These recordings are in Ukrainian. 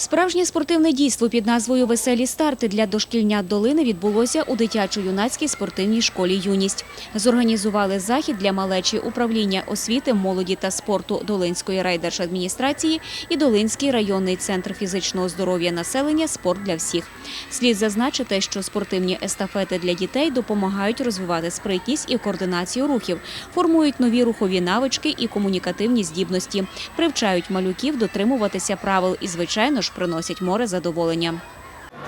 Справжнє спортивне дійство під назвою Веселі старти для дошкільнят долини відбулося у дитячо-юнацькій спортивній школі Юність. Зорганізували захід для малечі управління освіти, молоді та спорту Долинської райдержадміністрації і Долинський районний центр фізичного здоров'я населення Спорт для всіх. Слід зазначити, що спортивні естафети для дітей допомагають розвивати спритність і координацію рухів, формують нові рухові навички і комунікативні здібності, привчають малюків дотримуватися правил і, звичайно ж, приносять море задоволення.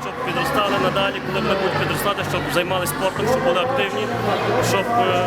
щоб підростали надалі, коли вони будуть підростати, щоб займалися спортом, щоб були активні, щоб е,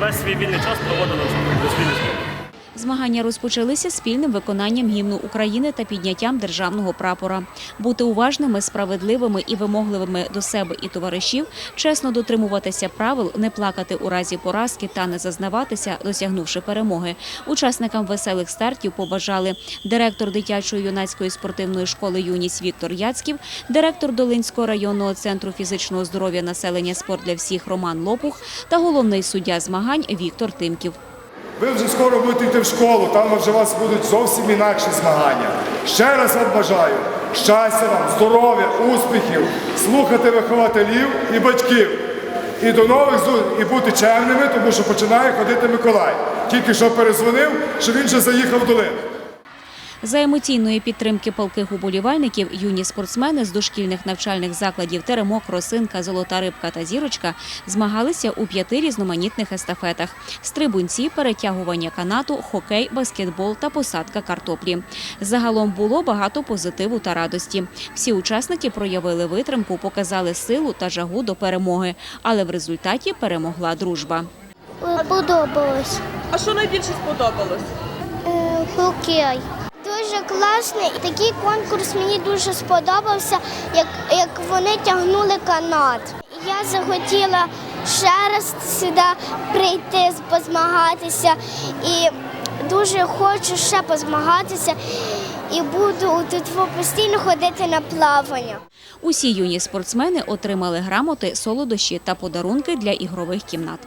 весь свій вільний час проводили дозвільні спорт. Змагання розпочалися спільним виконанням гімну України та підняттям державного прапора. Бути уважними, справедливими і вимогливими до себе і товаришів, чесно дотримуватися правил, не плакати у разі поразки та не зазнаватися, досягнувши перемоги. Учасникам веселих стартів побажали директор дитячої юнацької спортивної школи Юність Віктор Яцьків, директор Долинського районного центру фізичного здоров'я населення спорт для всіх Роман Лопух та головний суддя змагань Віктор Тимків. Ви вже скоро будете йти в школу, там вже у вас будуть зовсім інакші змагання. Ще раз вам бажаю щастя вам, здоров'я, успіхів, слухати вихователів і батьків. І до нових зустрічей, і бути чемними, тому що починає ходити Миколай. Тільки що перезвонив, що він вже заїхав в долину. За емоційної підтримки палких уболівальників юні спортсмени з дошкільних навчальних закладів Теремок, Росинка, Золота рибка та Зірочка змагалися у п'яти різноманітних естафетах: стрибунці, перетягування канату, хокей, баскетбол та посадка картоплі. Загалом було багато позитиву та радості. Всі учасники проявили витримку, показали силу та жагу до перемоги, але в результаті перемогла дружба. Подобалось. А що найбільше сподобалось? Е, Хокей. Дуже класний. Такий конкурс мені дуже сподобався, як, як вони тягнули канат. Я захотіла ще раз сюди прийти, позмагатися. І дуже хочу ще позмагатися. І буду тут постійно ходити на плавання. Усі юні спортсмени отримали грамоти, солодощі та подарунки для ігрових кімнат.